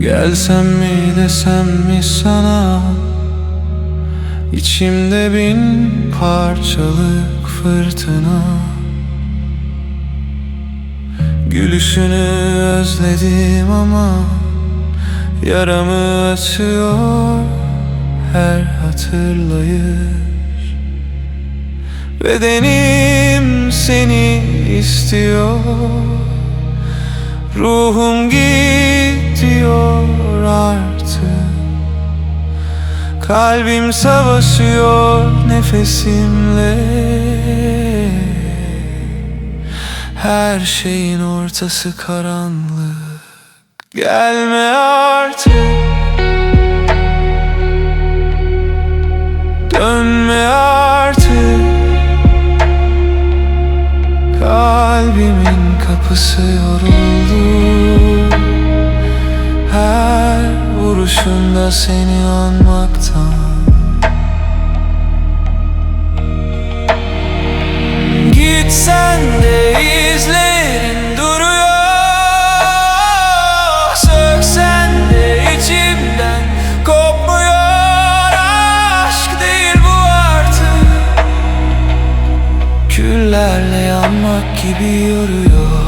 Gelsem mi desem mi sana? İçimde bin parçalık fırtına. Gülüşünü özledim ama Yaramı açıyor her hatırlayış. Bedenim seni istiyor Ruhum gidiyor artık. Kalbim savaşıyor nefesimle. Her şeyin ortası karanlık. Gelme artık. Dönme artık. Kalbimin kapısı yoruldu. Her vuruşunda seni anmaktan. Gitsen de izlerin duruyor. Söksen de içimden kopmuyor. Aşk değil bu artık. Küllerle Anmak gibi yoruyor